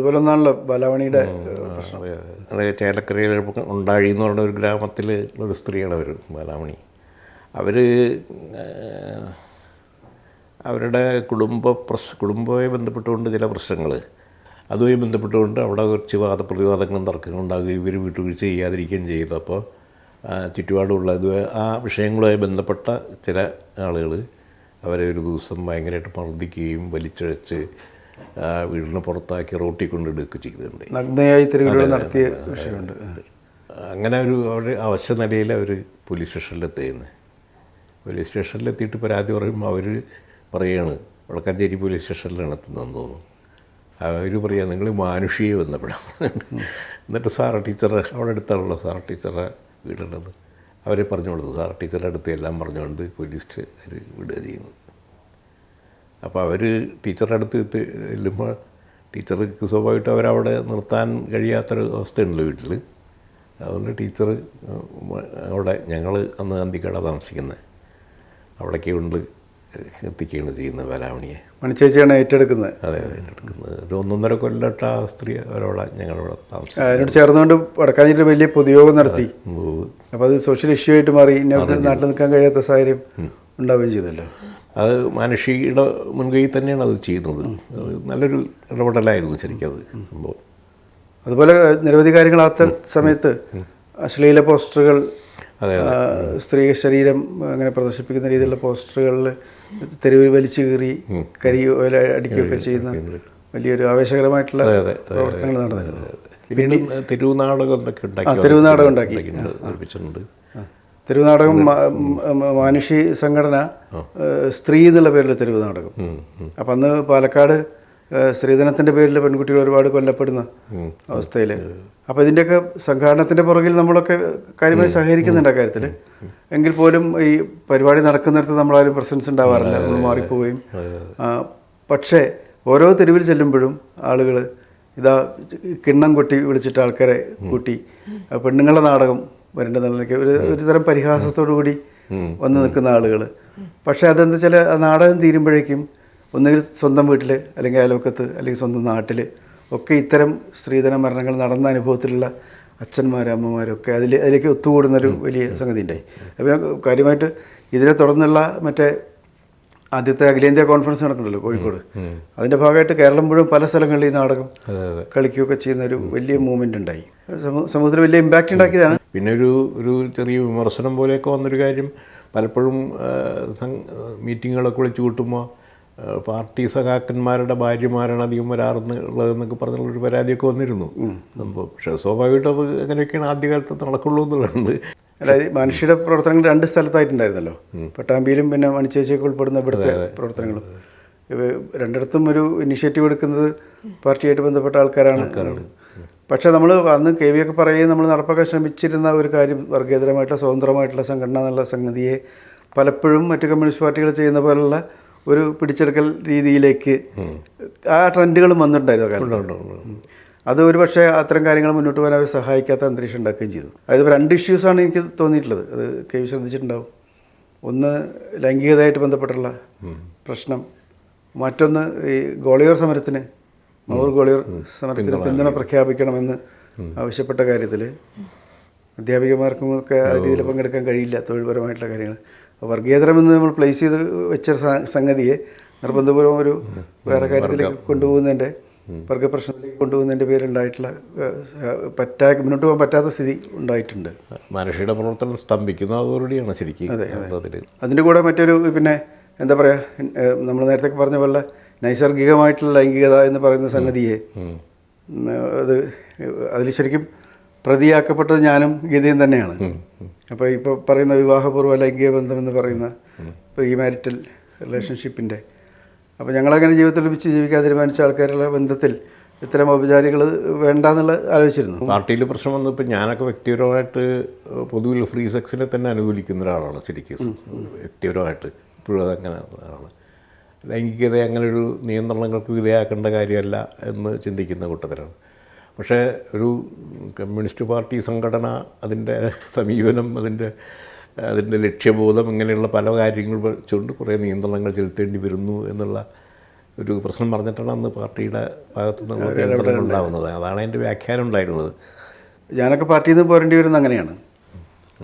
അതുപോലെ ഒന്നാണല്ലോ ബാലാമണിയുടെ പ്രശ്നം. അതെ ചേലക്കരയിൽ ഉണ്ടാഴി എന്ന് പറഞ്ഞ ഒരു ഗ്രാമത്തിൽ ഒരു സ്ത്രീയാണ് അവർ ബാലാമണി അവർ അവരുടെ കുടുംബ പ്രശ് കുടുംബവുമായി ബന്ധപ്പെട്ടുകൊണ്ട് ചില പ്രശ്നങ്ങൾ അതുമായി ബന്ധപ്പെട്ടുകൊണ്ട് അവിടെ കുറച്ച് വാദപ്രതിവാദങ്ങളും തർക്കങ്ങളും ഉണ്ടാകുകയും ഇവർ വീട്ടുവീഴ്ച ചെയ്യാതിരിക്കുകയും ചെയ്തു. അപ്പോൾ ചുറ്റുപാടുമുള്ള ഇത് ആ വിഷയങ്ങളുമായി ബന്ധപ്പെട്ട ചില ആളുകൾ അവരെ ഒരു ദിവസം ഭയങ്കരമായിട്ട് മർദ്ദിക്കുകയും വലിച്ചഴച്ച് വീടിന് പുറത്താക്കി റോട്ടിൽ കൊണ്ടിടുകയൊക്കെ ചെയ്തിട്ടുണ്ട്. നഗ്നയായി തെരുവിലൂടെ നടത്തിയ വിഷയമുണ്ട്. അങ്ങനെ ഒരു അവർ അവശ്യ നിലയിൽ അവർ പോലീസ് സ്റ്റേഷനിലെത്തിയെന്ന് പോലീസ് സ്റ്റേഷനിലെത്തിയിട്ട് പരാതി പറയുമ്പോൾ അവർ പറയാണ് വടക്കാഞ്ചേരി പോലീസ് സ്റ്റേഷനിലാണ് എത്തുന്നതെന്ന് തോന്നുന്നു. അവർ പറയുക നിങ്ങൾ മാനുഷിയെ ബന്ധപ്പെടാം എന്നിട്ട് സാറ ടീച്ചർ അവിടെ അടുത്താണല്ലോ സാറ ടീച്ചറെ വീടുള്ളത്. അവരെ പറഞ്ഞു കൊടുത്തു. സാറ ടീച്ചറെ അടുത്ത് എല്ലാം പറഞ്ഞുകൊണ്ട് പോലീസ് അവർ വിടുക ചെയ്യുന്നത് അപ്പോൾ അവർ ടീച്ചറുടെ അടുത്ത് എത്തി ചെല്ലുമ്പോൾ ടീച്ചർക്ക് സ്വാഭാവികമായിട്ട് അവരവിടെ നിർത്താൻ കഴിയാത്തൊരു അവസ്ഥയുണ്ടല്ലോ വീട്ടിൽ അതുകൊണ്ട് ടീച്ചർ അവിടെ ഞങ്ങൾ അന്ന് അന്തിക്കട താമസിക്കുന്നത് അവിടേക്ക് കൊണ്ട് എത്തിക്കുകയാണ് ചെയ്യുന്നത് വരാമണിയെ മണിച്ചേച്ചിയാണ് ഏറ്റെടുക്കുന്നത്. അതെ അതെ ഏറ്റെടുക്കുന്നത്. ഒരു ഒന്നൊന്നര കൊല്ലട്ട ആ സ്ത്രീ അവരവിടെ ഞങ്ങളവിടെ താമസിക്കും അതിനോട് ചേർന്നുകൊണ്ട് വടക്കാഞ്ചേരി വലിയ പൊതുയോഗം നടത്തി. അപ്പോൾ അത് സോഷ്യൽ ഇഷ്യൂ ആയിട്ട് മാറി. നാട്ടിൽ നിൽക്കാൻ കഴിയാത്ത സാഹചര്യം. ഉണ്ടാവുകയും ചെയ്തല്ലോ. അത് മാനുഷിയുടെ മുൻകൈ തന്നെയാണ് അത് ചെയ്യുന്നത്. നല്ലൊരു ഇടപെടലായിരുന്നു ശരിക്കും അത് സംഭവം. അതുപോലെ നിരവധി കാര്യങ്ങൾ ആ ത- സമയത്ത് അശ്ലീല പോസ്റ്ററുകൾ അതെ സ്ത്രീ ശരീരം അങ്ങനെ പ്രദർശിപ്പിക്കുന്ന രീതിയിലുള്ള പോസ്റ്ററുകളിൽ തെരുവിൽ വലിച്ചു കീറി കരി ഓല അടിക്കുകയൊക്കെ ചെയ്യുന്ന വലിയൊരു ആവേശകരമായിട്ടുള്ള പ്രവർത്തനങ്ങൾ നടന്നിരുന്നു പിന്നീട് തെരുവ് നാടകം എന്നൊക്കെ ഉണ്ടാക്കി തെരുവ് നാടകം ഉണ്ടാക്കി. നിർമ്മിച്ചിട്ടുണ്ട്. തെരുവ് നാടകം മാനുഷി സംഘടന സ്ത്രീ എന്നുള്ള പേരിൽ തെരുവ് നാടകം അപ്പം അന്ന് പാലക്കാട് സ്ത്രീധനത്തിന്റെ പേരിൽ പെൺകുട്ടികൾ ഒരുപാട് കൊല്ലപ്പെടുന്ന അവസ്ഥയിൽ അപ്പോൾ ഇതിന്റെയൊക്കെ സംഘാടനത്തിന്റെ പുറകിൽ നമ്മളൊക്കെ കാര്യമായി സഹകരിക്കുന്നുണ്ട് കാര്യത്തിൽ എങ്കിൽ പോലും ഈ പരിപാടി നടക്കുന്നിടത്ത് നമ്മളാരും പ്രസൻസ് ഉണ്ടാവാറില്ല നമ്മൾ മാറിപ്പോവുകയും. പക്ഷേ ഓരോ തെരുവിൽ ചെല്ലുമ്പോഴും ആളുകൾ ഇതാ കിണ്ണം കൊട്ടി വിളിച്ചിട്ട് ആൾക്കാരെ കൂട്ടി. പെണ്ണുങ്ങളുടെ നാടകം വരേണ്ടതെന്നൊക്കെ ഒരു ഒരു തരം പരിഹാസത്തോടു കൂടി വന്ന് നിൽക്കുന്ന ആളുകൾ പക്ഷേ അതെന്താ വെച്ചാൽ നാടകം തീരുമ്പോഴേക്കും ഒന്നുകിൽ സ്വന്തം വീട്ടിൽ അല്ലെങ്കിൽ അയൽവക്കത്ത് അല്ലെങ്കിൽ സ്വന്തം നാട്ടിൽ ഒക്കെ ഇത്തരം സ്ത്രീധന മരണങ്ങൾ നടന്ന അനുഭവത്തിലുള്ള അച്ഛന്മാരും അമ്മമാരും ഒക്കെ അതിൽ അതിലേക്ക് ഒത്തുകൂടുന്നൊരു വലിയ സംഗതി ഉണ്ടായി അപ്പോൾ കാര്യമായിട്ട് ഇതിനെ തുടർന്നുള്ള മറ്റേ ആദ്യത്തെ അഖിലേന്ത്യാ കോൺഫറൻസ് നടക്കുന്നുണ്ടല്ലോ കോഴിക്കോട്. അതിന്റെ ഭാഗമായിട്ട് കേരളം മുഴുവൻ പല സ്ഥലങ്ങളിൽ ഈ നാടകം കളിക്കുകയൊക്കെ ചെയ്യുന്ന ഒരു വലിയ മൂവ്മെന്റ് ഉണ്ടായി. സമൂ- സമൂഹത്തിൽ വലിയ ഇമ്പാക്റ്റ് ഉണ്ടാക്കിയതാണ്. പിന്നെ ഒരു ഒരു ചെറിയ വിമർശനം പോലെയൊക്കെ വന്നൊരു കാര്യം പലപ്പോഴും മീറ്റിങ്ങുകളൊക്കെ വിളിച്ചു കൂട്ടുമ്പോൾ പാർട്ടി സഖാക്കന്മാരുടെ ഭാര്യമാരാണ് അധികം വരാറുള്ളതെന്നൊക്കെ പറഞ്ഞുള്ളൊരു പരാതിയൊക്കെ വന്നിരുന്നു. സംഭവം പക്ഷേ സ്വാഭാവികമായിട്ടും അത് അങ്ങനെയൊക്കെയാണ് ആദ്യകാലത്ത് നടക്കുള്ളൂ എന്നുള്ളതുണ്ട്. അതായത് മനുഷ്യരുടെ പ്രവർത്തനങ്ങൾ രണ്ട് സ്ഥലത്തായിട്ടുണ്ടായിരുന്നല്ലോ. പട്ടാമ്പിയിലും പിന്നെ മണിച്ചേച്ചിയൊക്കെ ഉൾപ്പെടുന്ന ഇവിടുത്തെ പ്രവർത്തനങ്ങളും. ഇവ രണ്ടിടത്തും ഒരു ഇനിഷ്യേറ്റീവ് എടുക്കുന്നത് പാർട്ടിയായിട്ട് ബന്ധപ്പെട്ട ആൾക്കാരാണ്. പക്ഷേ നമ്മൾ അന്ന് കെ വി ഒക്കെ പറയുകയും നമ്മൾ നടപ്പാക്കാൻ ശ്രമിച്ചിരുന്ന ഒരു കാര്യം വർഗേതരമായിട്ടുള്ള സ്വതന്ത്രമായിട്ടുള്ള സംഘടന എന്നുള്ള സംഗതിയെ പലപ്പോഴും മറ്റ് കമ്മ്യൂണിസ്റ്റ് പാർട്ടികൾ ചെയ്യുന്ന പോലുള്ള ഒരു പിടിച്ചെടുക്കൽ രീതിയിലേക്ക് ആ ട്രെൻഡുകളും വന്നിട്ടുണ്ടായിരുന്നു. അത് ഒരു പക്ഷേ അത്തരം കാര്യങ്ങൾ മുന്നോട്ട് പോകാൻ അവർ സഹായിക്കാത്ത അന്തരീക്ഷം ഉണ്ടാക്കുകയും ചെയ്തു. അതായത് രണ്ട് ഇഷ്യൂസാണ് എനിക്ക് തോന്നിയിട്ടുള്ളത്. അത് കെ വി ശ്രദ്ധിച്ചിട്ടുണ്ടാവും. ഒന്ന് ലൈംഗികതയായിട്ട് ബന്ധപ്പെട്ടുള്ള പ്രശ്നം. മറ്റൊന്ന് ഈ ഗോളിയോർ സമരത്തിന് മൗർ ഗോളിയോർ സമരത്തിന് പിന്തുണ പ്രഖ്യാപിക്കണമെന്ന് ആവശ്യപ്പെട്ട കാര്യത്തിൽ അധ്യാപികമാർക്കും ഒക്കെ ആ രീതിയിൽ പങ്കെടുക്കാൻ കഴിയില്ല തൊഴിൽപരമായിട്ടുള്ള കാര്യങ്ങൾ വർഗീയതരമെന്ന് നമ്മൾ പ്ലേസ് ചെയ്ത് വെച്ച സംഗതിയെ നിർബന്ധപൂർവം ഒരു വേറെ കാര്യത്തിലേക്ക് കൊണ്ടുപോകുന്നതിന്റെ വർഗപ്രശ്നത്തിലേക്ക് കൊണ്ടുപോകുന്നതിന്റെ പേരുണ്ടായിട്ടുള്ള പറ്റാ മുന്നോട്ട് പോകാൻ പറ്റാത്ത സ്ഥിതി ഉണ്ടായിട്ടുണ്ട്. മനുഷ്യരുടെ പ്രവർത്തനം സ്തംഭിക്കുന്ന അതോടുകൂടിയാണ് ശരിക്കും അതെ അതിന്റെ കൂടെ മറ്റൊരു പിന്നെ എന്താ പറയുക നമ്മൾ നേരത്തെ പറഞ്ഞ പോലെ നൈസർഗികമായിട്ടുള്ള ലൈംഗികത എന്ന് പറയുന്ന സംഗതിയെ അത് അതിൽ ശരിക്കും പ്രതിയാക്കപ്പെട്ടത് ഞാനും ഗീതയും തന്നെയാണ്. അപ്പോൾ ഇപ്പോൾ പറയുന്ന വിവാഹപൂർവ ലൈംഗിക ബന്ധം എന്ന് പറയുന്ന പ്രീ മാരിറ്റൽ റിലേഷൻഷിപ്പിന്റെ അപ്പോൾ ഞങ്ങളങ്ങനെ ജീവിതത്തിൽ വെച്ച് ജീവിക്കാൻ തീരുമാനിച്ച ആൾക്കാരുടെ ബന്ധത്തിൽ ഇത്തരം ഔപചാരികൾ വേണ്ടെന്നുള്ള ആലോചിച്ചിരുന്നു. പാർട്ടിയിൽ പ്രശ്നം വന്നപ്പോൾ ഞാനൊക്കെ വ്യക്തിപരമായിട്ട് പൊതുവിൽ ഫ്രീ സെക്സിനെ തന്നെ അനുകൂലിക്കുന്ന ഒരാളാണ് ശരിക്കും വ്യക്തിപരമായിട്ട് ഇപ്പോഴും അതങ്ങനെ ആണ്. ലൈംഗികത അങ്ങനെ ഒരു നിയന്ത്രണങ്ങൾക്ക് വിധേയാക്കേണ്ട കാര്യമല്ല എന്ന് ചിന്തിക്കുന്ന കൂട്ടത്തിലാണ്. പക്ഷേ ഒരു കമ്മ്യൂണിസ്റ്റ് പാർട്ടി സംഘടന അതിന്റെ സമീപനം അതിന്റെ അതിന്റെ ലക്ഷ്യബോധം ഇങ്ങനെയുള്ള പല കാര്യങ്ങൾ വെച്ചുകൊണ്ട് കുറേ നിയന്ത്രണങ്ങൾ ചെലുത്തേണ്ടി വരുന്നു എന്നുള്ള ഒരു പ്രശ്നം പറഞ്ഞിട്ടാണ് അന്ന് പാർട്ടിയുടെ ഭാഗത്തു നിന്നുള്ള നിയന്ത്രണം ഉണ്ടാവുന്നത്. അതാണ് എന്റെ വ്യാഖ്യാനം ഉണ്ടായിരുന്നത്. ഞാനൊക്കെ പാർട്ടിയിൽ നിന്ന് പോരേണ്ടി വരുന്നത് അങ്ങനെയാണ്.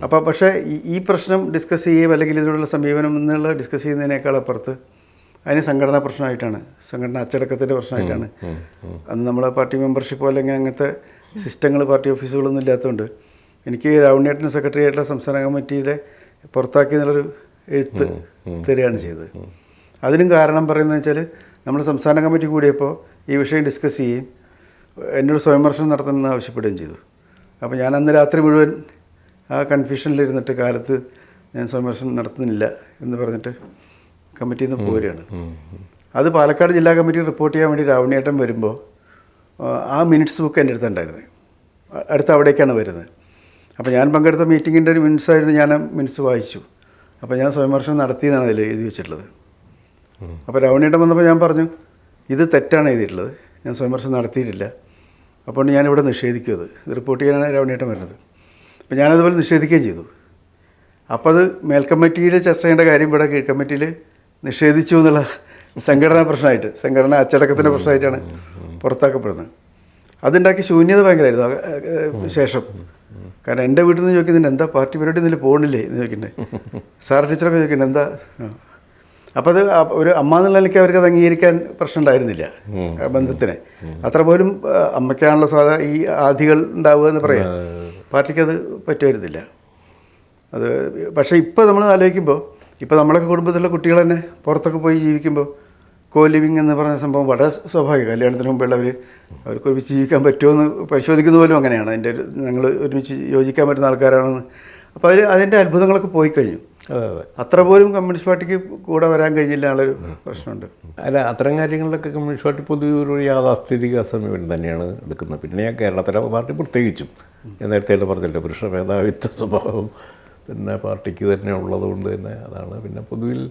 അപ്പോൾ പക്ഷേ ഈ- പ്രശ്നം ഡിസ്കസ് ചെയ്യുകയും അല്ലെങ്കിൽ ഇതിനുള്ള സമീപനം എന്നുള്ള ഡിസ്കസ് ചെയ്യുന്നതിനേക്കാൾ അപ്പുറത്ത് അതിന് സംഘടനാ പ്രശ്നമായിട്ടാണ് സംഘടന അച്ചടക്കത്തിന്റെ പ്രശ്നമായിട്ടാണ്. അന്ന് നമ്മളെ പാർട്ടി മെമ്പർഷിപ്പോ അല്ലെങ്കിൽ അങ്ങനത്തെ സിസ്റ്റങ്ങൾ പാർട്ടി ഓഫീസുകളൊന്നും ഇല്ലാത്തതുകൊണ്ട് എനിക്ക് രാവണേട്ടൻ സെക്രട്ടറി ആയിട്ടുള്ള സംസ്ഥാന കമ്മിറ്റിയിലെ പുറത്താക്കി എന്നുള്ളൊരു എഴുത്ത് തരികയാണ് ചെയ്തത്. അതിനും കാരണം പറയുന്നത് വെച്ചാൽ നമ്മൾ സംസ്ഥാന കമ്മിറ്റി കൂടിയപ്പോൾ ഈ വിഷയം ഡിസ്കസ് ചെയ്യുകയും എന്നോട് സ്വയംവർഷം നടത്തണമെന്ന് ആവശ്യപ്പെടുകയും ചെയ്തു. അപ്പോൾ ഞാൻ അന്ന് രാത്രി മുഴുവൻ ആ കൺഫ്യൂഷനിലിരുന്നിട്ട് കാലത്ത് ഞാൻ സ്വയംവർഷം നടത്തുന്നില്ല എന്ന് പറഞ്ഞിട്ട് കമ്മിറ്റിയിൽ നിന്ന് പോരുകയാണ്. അത് പാലക്കാട് ജില്ലാ കമ്മിറ്റി റിപ്പോർട്ട് ചെയ്യാൻ വേണ്ടി രാവണിയേട്ടൻ വരുമ്പോൾ ആ, മിനിറ്റ്സ് ബുക്ക് എന്റെ അടുത്തുണ്ടായിരുന്നത്. അ- അടുത്ത് അവിടേക്കാണ് വരുന്നത്. അപ്പോൾ ഞാൻ പങ്കെടുത്ത മീറ്റിങ്ങിന്റെ ഒരു മിനിസ്സായിട്ട് ഞാൻ മിനിറ്റ്സ് വായിച്ചു. അപ്പോൾ ഞാൻ സ്വയംവർഷം നടത്തിയെന്നാണ് അതിൽ എഴുതി വെച്ചിട്ടുള്ളത്. അപ്പോൾ രവണിയുടെ വന്നപ്പോൾ ഞാൻ പറഞ്ഞു ഇത് തെറ്റാണ് എഴുതിയിട്ടുള്ളത്. ഞാൻ സ്വയംവർഷം നടത്തിയിട്ടില്ല. അപ്പോൾ ഞാനിവിടെ നിഷേധിക്കും അത്. ഇത് റിപ്പോർട്ട് ചെയ്യാനാണ് രവണിയേട്ടം വരുന്നത്. അപ്പോൾ ഞാനതുപോലെ നിഷേധിക്കുകയും ചെയ്തു. അപ്പോൾ അത് മേൽക്കമ്മിറ്റിയിൽ ചർച്ച ചെയ്യേണ്ട കാര്യം ഇവിടെ കീഴ് കമ്മിറ്റിയിൽ നിഷേധിച്ചു എന്നുള്ള സംഘടനാ പ്രശ്നമായിട്ട് സംഘടന അച്ചടക്കത്തിന്റെ പ്രശ്നമായിട്ടാണ് പുറത്താക്കപ്പെടുന്നത്. അതുണ്ടാക്കിയ ശൂന്യത ഭയങ്കരമായിരുന്നു ശേഷം. കാരണം എന്റെ വീട്ടിൽ നിന്ന് ചോദിക്കുന്നുണ്ട് എന്താ പാർട്ടി പരിപാടി ഇതിൽ പോകണില്ലേ എന്ന് ചോദിക്കുന്നുണ്ട് സാർ ടീച്ചറൊക്കെ ചോദിക്കുന്നുണ്ട് എന്താ? അപ്പം അപ്പോൾ അത് ഒരു അമ്മ എന്നുള്ള നിലയ്ക്ക് അവർക്ക് അത് അംഗീകരിക്കാൻ പ്രശ്നം ഉണ്ടായിരുന്നില്ല ബന്ധത്തിന്. അത്ര പോലും അമ്മയ്ക്കാണല്ലോ സാധാ ഈ ആധികൾ ഉണ്ടാവുക എന്ന് പറയാം. പാർട്ടിക്ക് അത് പറ്റുമായിരുന്നില്ല. അത് പക്ഷേ ഇപ്പോൾ നമ്മൾ ആലോചിക്കുമ്പോൾ ഇപ്പോൾ നമ്മളൊക്കെ കുടുംബത്തിലുള്ള കുട്ടികൾ തന്നെ പുറത്തൊക്കെ പോയി ജീവിക്കുമ്പോൾ കോ ലിവിങ് എന്ന് പറഞ്ഞ സംഭവം വളരെ സ്വാഭാവികം. കല്യാണത്തിന് മുമ്പുള്ളവർ അവർക്ക് ഒരുമിച്ച് ജീവിക്കാൻ പറ്റുമോ എന്ന് പരിശോധിക്കുന്ന പോലും അങ്ങനെയാണ്. അതിന്റെ ഞങ്ങൾ ഒരുമിച്ച് യോജിക്കാൻ പറ്റുന്ന ആൾക്കാരാണെന്ന്. അപ്പോൾ അതിൽ അതിന്റെ അത്ഭുതങ്ങളൊക്കെ പോയി കഴിഞ്ഞു. അതെ അതെ. അത്ര പോലും കമ്മ്യൂണിസ്റ്റ് പാർട്ടിക്ക് കൂടെ വരാൻ കഴിഞ്ഞില്ല എന്നുള്ളൊരു പ്രശ്നമുണ്ട്. അല്ല അത്തരം കാര്യങ്ങളിലൊക്കെ കമ്മ്യൂണിസ്റ്റ് പാർട്ടി പൊതുവെ ഒരു യാഥാസ്ഥിതിക സമീപനം തന്നെയാണ് എടുക്കുന്നത്. പിന്നെ ഞാൻ കേരളത്തിലെ പാർട്ടി പ്രത്യേകിച്ചും ഞാൻ നേരത്തെ പറഞ്ഞില്ല പുരുഷ മേധാവിത്വ സ്വഭാവം തന്നെ പാർട്ടിക്ക് തന്നെ ഉള്ളതുകൊണ്ട് തന്നെ അതാണ്. പിന്നെ പൊതുവിൽ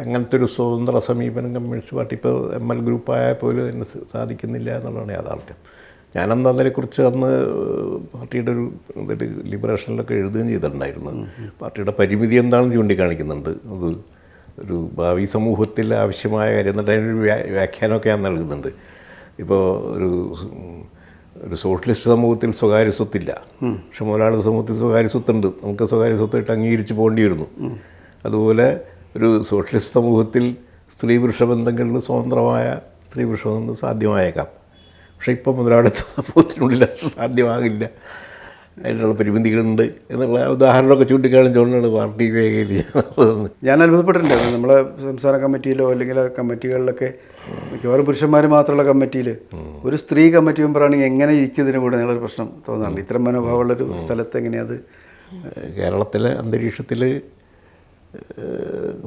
അങ്ങനത്തെ ഒരു സ്വതന്ത്ര സമീപനം കമ്മ്യൂണിസ്റ്റ് പാർട്ടി ഇപ്പോൾ എം എൽ ഗ്രൂപ്പായാൽ പോലും അതിന് സാധിക്കുന്നില്ല എന്നുള്ളതാണ് യാഥാർത്ഥ്യം. ഞാനന്ന് അതിനെക്കുറിച്ച് അന്ന് പാർട്ടിയുടെ ഒരു എന്നിട്ട് ലിബറേഷനിലൊക്കെ എഴുതുകയും ചെയ്തിട്ടുണ്ടായിരുന്നു. പാർട്ടിയുടെ പരിമിതി എന്താണെന്ന് ചൂണ്ടിക്കാണിക്കുന്നുണ്ട്. അത് ഒരു ഭാവി സമൂഹത്തിൽ ആവശ്യമായ കാര്യം എന്നിട്ട് അതിനൊരു വ്യാ വ്യാഖ്യാനമൊക്കെ ഞാൻ നൽകുന്നുണ്ട്. ഇപ്പോൾ ഒരു ഒരു സോഷ്യലിസ്റ്റ് സമൂഹത്തിൽ സ്വകാര്യ സ്വത്തില്ല. പക്ഷെ മുതലാളി സമൂഹത്തിൽ സ്വകാര്യ സ്വത്തുണ്ട്. നമുക്ക് സ്വകാര്യ സ്വത്തായിട്ട് അംഗീകരിച്ച് പോകേണ്ടി വരുന്നു അതുപോലെ ഒരു സോഷ്യലിസ്റ്റ് സമൂഹത്തിൽ സ്ത്രീ പുരുഷ ബന്ധങ്ങളിൽ സ്വതന്ത്രമായ സ്ത്രീ പുരുഷ ബന്ധം സാധ്യമായേക്കാം. പക്ഷേ ഇപ്പോൾ മുതലാളിത്ത സമൂഹത്തിനുള്ളിൽ അത് സാധ്യമാകില്ല. അതിനുള്ള പരിമിതികളുണ്ട് എന്നുള്ള ഉദാഹരണമൊക്കെ ചൂണ്ടിക്കാണിച്ചുകൊണ്ടാണ് പാർട്ടി മേഖലയിൽ ഞാൻ അനുഭവപ്പെട്ടിട്ടുണ്ട് അത്ഭുതപ്പെട്ടിട്ടുണ്ടായിരുന്നു നമ്മളെ സംസ്ഥാന കമ്മിറ്റിയിലോ അല്ലെങ്കിൽ കമ്മിറ്റികളിലൊക്കെ മിക്കവാറും പുരുഷന്മാർ മാത്രമുള്ള കമ്മിറ്റിയിൽ ഒരു സ്ത്രീ കമ്മിറ്റി മെമ്പറാണെങ്കിൽ എങ്ങനെ ഇരിക്കുന്നതിന് കൂടെ നിങ്ങളൊരു പ്രശ്നം തോന്നാറുണ്ട്. ഇത്തരം മനോഭാവമുള്ളൊരു സ്ഥലത്ത് എങ്ങനെയത് കേരളത്തിലെ അന്തരീക്ഷത്തിൽ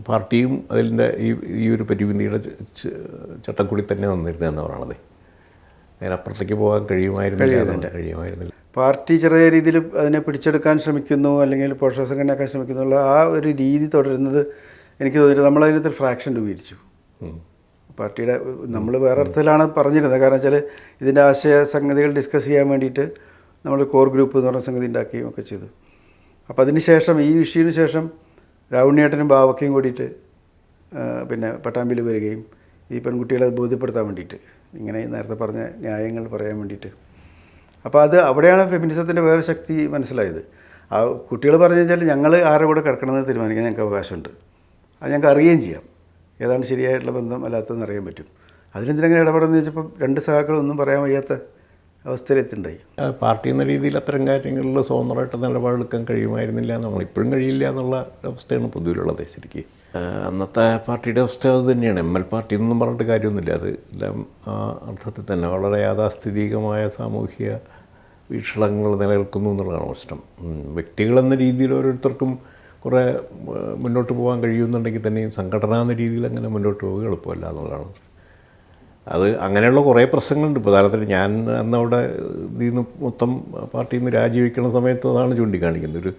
പാർട്ടിയും അതിന്റെ ഈ ഈ ഒരു പരിമിതിയുടെ ചട്ടം കൂടി തന്നെ നിന്നിരുന്നതെന്ന് പറയണത് അതിനപ്പുറത്തേക്ക് പോകാൻ കഴിയുമായിരുന്നില്ല. കഴിയുമായിരുന്നില്ല. പാർട്ടി ചെറിയ രീതിയിൽ അതിനെ പിടിച്ചെടുക്കാൻ ശ്രമിക്കുന്നു അല്ലെങ്കിൽ പോഷകസംഘടനയാക്കാൻ ശ്രമിക്കുന്നു ആ ഒരു രീതി തുടരുന്നത് എനിക്ക് തോന്നിയിട്ട് നമ്മളതിനകത്ത് ഫ്രാക്ഷൻ രൂപീകരിച്ചു. പാർട്ടിയുടെ നമ്മൾ വേറെ അർത്ഥത്തിലാണ് പറഞ്ഞിരുന്നത്. കാരണം വെച്ചാൽ ഇതിന്റെ ആശയ സംഗതികൾ ഡിസ്കസ് ചെയ്യാൻ വേണ്ടിയിട്ട് നമ്മൾ കോർ ഗ്രൂപ്പ് എന്ന് പറഞ്ഞ സംഗതി ഉണ്ടാക്കുകയും ഒക്കെ ചെയ്തു. അപ്പോൾ അതിന് ശേഷം ഈ ഇഷ്യൂവിന് ശേഷം രാവുണ്ണിയേട്ടനും ബാവക്കയും കൂടിയിട്ട് പിന്നെ പട്ടാമ്പിൽ വരികയും ഈ പെൺകുട്ടികളെ ബോധ്യപ്പെടുത്താൻ വേണ്ടിയിട്ട് ഇങ്ങനെ നേരത്തെ പറഞ്ഞ ന്യായങ്ങൾ പറയാൻ വേണ്ടിയിട്ട്. അപ്പോൾ അത് അവിടെയാണ് ഫെമിനിസത്തിന്റെ വേറെ ശക്തി മനസ്സിലായത്. ആ കുട്ടികൾ പറഞ്ഞു വെച്ചാൽ ഞങ്ങൾ ആരുടെ കൂടെ കിടക്കണമെന്ന് തീരുമാനിക്കാൻ ഞങ്ങൾക്ക് അവകാശമുണ്ട്. അത് ഞങ്ങൾക്ക് അറിയുകയും ചെയ്യാം. ഏതാണ് ശരിയായിട്ടുള്ള ബന്ധം അല്ലാത്തതെന്ന് അറിയാൻ പറ്റും. അതിനെന്തിനെങ്ങനെ ഇടപെടുന്നത് ചോദിച്ചപ്പോൾ രണ്ട് സഹാക്കളൊന്നും പറയാൻ വയ്യാത്ത അവസ്ഥയിലെത്തുണ്ടായി. പാർട്ടി എന്ന രീതിയിൽ അത്തരം കാര്യങ്ങളിൽ സ്വതന്ത്രമായിട്ട് നിലപാടെടുക്കാൻ കഴിയുമായിരുന്നില്ല നമ്മൾ ഇപ്പോഴും കഴിയില്ല എന്നുള്ള അവസ്ഥയാണ് പൊതുവിലുള്ളത് ശരിക്ക്. അന്നത്തെ പാർട്ടിയുടെ അവസ്ഥ അത് തന്നെയാണ്. എം എൽ പാർട്ടി എന്നൊന്നും പറഞ്ഞിട്ട് കാര്യമൊന്നുമില്ല. അത് എല്ലാം ആ അർത്ഥത്തിൽ തന്നെ വളരെ യാഥാസ്ഥിതികമായ സാമൂഹിക വീക്ഷണങ്ങൾ നിലനിൽക്കുന്നു എന്നുള്ളതാണ് പ്രശ്നം. വ്യക്തികളെന്ന രീതിയിൽ ഓരോരുത്തർക്കും കുറേ മുന്നോട്ട് പോകാൻ കഴിയുമെന്നുണ്ടെങ്കിൽ തന്നെയും സംഘടന എന്ന രീതിയിൽ അങ്ങനെ മുന്നോട്ട് പോകുക എളുപ്പമല്ല എന്നുള്ളതാണ് അത് അങ്ങനെയുള്ള കുറേ പ്രശ്നങ്ങളുണ്ട്. ഇപ്പോൾ ഉദാഹരണത്തിന് ഞാൻ അന്നവിടെ ഇതിൽ നിന്ന് മൊത്തം പാർട്ടിയിൽ നിന്ന് രാജിവെക്കുന്ന സമയത്ത് അതാണ് ചൂണ്ടിക്കാണിക്കുന്നത്. ഒരു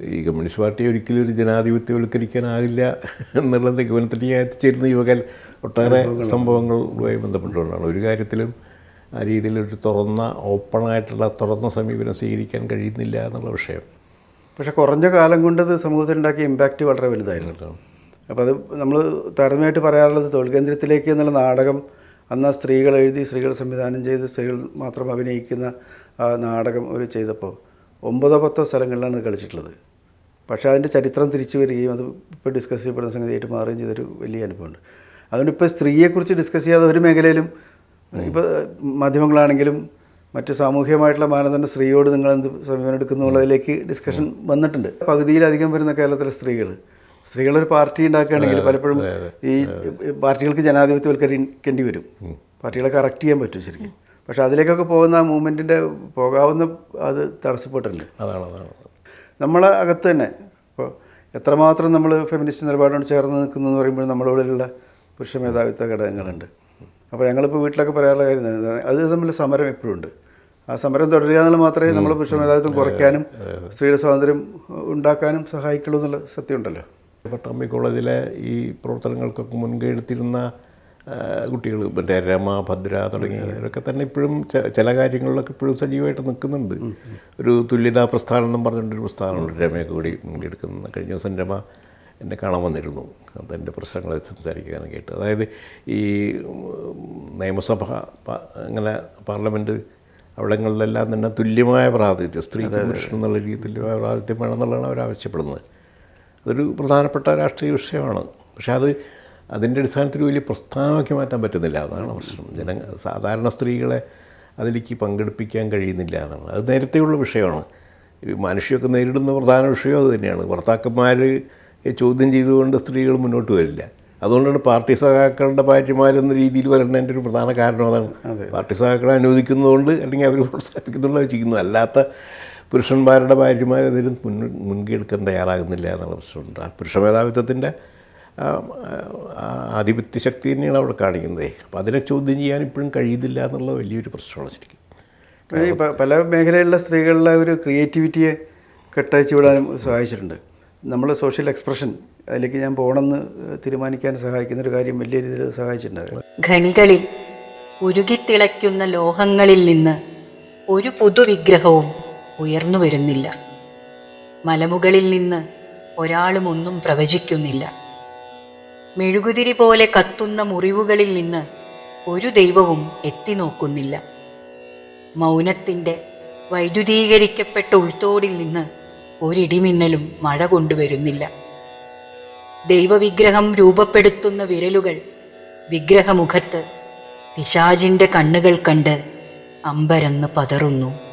ഈ കമ്മ്യൂണിസ്റ്റ് പാർട്ടി ഒരിക്കലും ഒരു ജനാധിപത്യവൽക്കരിക്കാനാകില്ല എന്നുള്ള നിഗമനത്തിൽ ഞാൻ എത്തിച്ചേരുന്ന യുവകൽ ഒട്ടേറെ സംഭവങ്ങളുമായി ബന്ധപ്പെട്ടുകൊണ്ടാണ്. ഒരു കാര്യത്തിലും ആ രീതിയിലൊരു തുറന്ന ഓപ്പണായിട്ടുള്ള തുറന്ന സമീപനം സ്വീകരിക്കാൻ കഴിയുന്നില്ല എന്നുള്ള വിഷയം. പക്ഷെ കുറഞ്ഞ കാലം കൊണ്ട് ഇത് സമൂഹത്തിൽ ഉണ്ടാക്കിയ ഇമ്പാക്റ്റ് വളരെ വലുതായിരുന്നു. അപ്പോൾ അത് നമ്മൾ താരതമ്യമായിട്ട് പറയാറുള്ളത് തൊഴിൽ കേന്ദ്രത്തിലേക്ക് എന്നുള്ള നാടകം അന്ന് സ്ത്രീകൾ എഴുതി സ്ത്രീകൾ സംവിധാനം ചെയ്ത് സ്ത്രീകൾ മാത്രം അഭിനയിക്കുന്ന നാടകം അവർ ചെയ്തപ്പോൾ ഒമ്പതോ പത്തോ സ്ഥലങ്ങളിലാണ് കളിച്ചിട്ടുള്ളത്. പക്ഷേ അതിന്റെ ചരിത്രം തിരിച്ചു വരികയും അത് ഇപ്പോൾ ഡിസ്കസ് ചെയ്യപ്പെടുന്ന സംഗതിയായിട്ട് മാറുകയും ചെയ്തൊരു വലിയ അനുഭവമുണ്ട്. അതുകൊണ്ട് ഇപ്പോൾ സ്ത്രീയെക്കുറിച്ച് ഡിസ്കസ് ചെയ്യാതെ ഒരു മേഖലയിലും ഇപ്പോൾ മാധ്യമങ്ങളാണെങ്കിലും മറ്റ് സാമൂഹികമായിട്ടുള്ള മാനദണ്ഡ സ്ത്രീയോട് നിങ്ങൾ എന്ത് സമീപനം എടുക്കുന്നു എന്നുള്ളതിലേക്ക് ഡിസ്കഷൻ വന്നിട്ടുണ്ട്. പകുതിയിലധികം വരുന്ന കേരളത്തിലെ സ്ത്രീകൾ സ്ത്രീകളൊരു പാർട്ടി ഉണ്ടാക്കുകയാണെങ്കിൽ പലപ്പോഴും ഈ പാർട്ടികൾക്ക് ജനാധിപത്യവൽക്കരിക്കേണ്ടി വരും. പാർട്ടികളെ കറക്റ്റ് ചെയ്യാൻ പറ്റും ശരിക്കും. പക്ഷെ അതിലേക്കൊക്കെ പോകുന്ന ആ മൂവ്മെന്റിന്റെ പോകാവുന്ന അത് തടസ്സപ്പെട്ടിട്ടുണ്ട്. അതാണ് അതാണ്. നമ്മളെ അകത്ത് തന്നെ ഇപ്പോൾ എത്രമാത്രം നമ്മൾ ഫെമിനിസ്റ്റ് നിലപാടിനോട് ചേർന്ന് നിൽക്കുന്നു എന്ന് പറയുമ്പോൾ നമ്മുടെ ഉള്ളിലുള്ള പുരുഷ മേധാവിത്വ ഘടകങ്ങളുണ്ട്. അപ്പോൾ ഞങ്ങളിപ്പോൾ വീട്ടിലൊക്കെ പറയാനുള്ള കാര്യം അത് തമ്മിൽ സമരം എപ്പോഴും ഉണ്ട്. ആ സമരം തുടരുക എന്നുള്ള മാത്രമേ നമ്മൾ പുരുഷ മേധാവിത്വം കുറയ്ക്കാനും സ്ത്രീയുടെ സ്വാതന്ത്ര്യം ഉണ്ടാക്കാനും സഹായിക്കുള്ളൂ എന്നുള്ള സത്യമുണ്ടല്ലോ പട്ടാമ്പി കോളേജിലെ ഈ പ്രവർത്തനങ്ങൾക്കൊക്കെ മുൻകൈ എടുത്തിരുന്ന കുട്ടികൾ മറ്റേ രമ ഭദ്ര തുടങ്ങിയവരൊക്കെ തന്നെ ഇപ്പോഴും ചില കാര്യങ്ങളിലൊക്കെ ഇപ്പോഴും സജീവമായിട്ട് നിൽക്കുന്നുണ്ട്. ഒരു തുല്യതാ പ്രസ്ഥാനം എന്നും പറഞ്ഞിട്ടൊരു പ്രസ്ഥാനമുണ്ട്. രമയൊക്കെ കൂടി മുൻകൈ എടുക്കുന്ന കഴിഞ്ഞ ദിവസം രമ എന്നെ കാണാൻ വന്നിരുന്നു. അതെന്റെ പ്രശ്നങ്ങളെ സംസാരിക്കാനും കേട്ട്. അതായത് ഈ നിയമസഭ അങ്ങനെ പാർലമെന്റ് അവിടങ്ങളിലെല്ലാം തന്നെ തുല്യമായ പ്രാതിനിധ്യം സ്ത്രീ പുരുഷൻ എന്നുള്ള രീതിയിൽ തുല്യമായ പ്രാതിനിധ്യം വേണമെന്നുള്ളതാണ് അവർ ആവശ്യപ്പെടുന്നത്. അതൊരു പ്രധാനപ്പെട്ട രാഷ്ട്രീയ വിഷയമാണ്. പക്ഷെ അത് അതിന്റെ അടിസ്ഥാനത്തിൽ വലിയ പ്രസ്ഥാനമാക്കി മാറ്റാൻ പറ്റുന്നില്ല. അതാണ് പ്രശ്നം. ജന സാധാരണ സ്ത്രീകളെ അതിലേക്ക് പങ്കെടുപ്പിക്കാൻ കഴിയുന്നില്ല എന്നാണ്. അത് നേരത്തെയുള്ള വിഷയമാണ്. ഈ മനുഷ്യമൊക്കെ നേരിടുന്ന പ്രധാന വിഷയം അത് തന്നെയാണ്. ഭർത്താക്കന്മാർ ചോദ്യം ചെയ്തുകൊണ്ട് സ്ത്രീകൾ മുന്നോട്ട് വരില്ല. അതുകൊണ്ടാണ് പാർട്ടി സഹാക്കളുടെ ഭാര്യമാരെന്ന രീതിയിൽ വരേണ്ടതിന്റെ ഒരു പ്രധാന കാരണം അതാണ്. പാർട്ടി സഹാക്കളെ അനുവദിക്കുന്നതുകൊണ്ട് അല്ലെങ്കിൽ അവർ പ്രോത്സാഹിപ്പിക്കുന്നുള്ളത് ചെയ്യുന്നു അല്ലാത്ത പുരുഷന്മാരുടെ ഭാര്യമാരെതിരും മുൻ മുൻകൈ തയ്യാറാകുന്നില്ല എന്നുള്ള പ്രശ്നമുണ്ട്. ആ പുരുഷ മേധാവിത്വത്തിന്റെ ആധിപത്യ ശക്തി തന്നെയാണ് അവിടെ കാണിക്കുന്നത്. അപ്പോൾ അതിനെ ചോദ്യം ചെയ്യാൻ ഇപ്പോഴും കഴിയുന്നില്ല എന്നുള്ള വലിയൊരു പ്രശ്നമാണ് ശരിക്കും. പല മേഖലയിലുള്ള സ്ത്രീകളുടെ ഒരു ക്രിയേറ്റിവിറ്റിയെ കെട്ടയച്ചു വിടാനും സഹായിച്ചിട്ടുണ്ട്. നമ്മൾ സോഷ്യൽ എക്സ്പ്രഷൻ അതിലേക്ക് ഞാൻ പോകണമെന്ന് തീരുമാനിക്കാൻ സഹായിക്കുന്ന ഒരു കാര്യം വലിയ രീതിയിൽ സഹായിച്ചിട്ടുണ്ട് ഖനികളിൽ ഉരുകിത്തിളയ്ക്കുന്ന ലോഹങ്ങളിൽ നിന്ന് ഒരു പുതുവിഗ്രഹവും ഉയർന്നു വരുന്നില്ല. മലമുകളിൽ നിന്ന് ഒരാളും ഒന്നും പ്രവചിക്കുന്നില്ല. മെഴുകുതിരി പോലെ കത്തുന്ന മുറിവുകളിൽ നിന്ന് ഒരു ദൈവവും എത്തി നോക്കുന്നില്ല മൗനത്തിന്റെ വൈദ്യുതീകരിക്കപ്പെട്ട ഉൾത്തോടിൽ നിന്ന് ഒരിടിമിന്നലും മഴ കൊണ്ടുവരുന്നില്ല. ദൈവവിഗ്രഹം രൂപപ്പെടുത്തുന്ന വിരലുകൾ വിഗ്രഹമുഖത്ത് പിശാജിന്റെ കണ്ണുകൾ കണ്ട് അമ്പരന്ന് പതറുന്നു.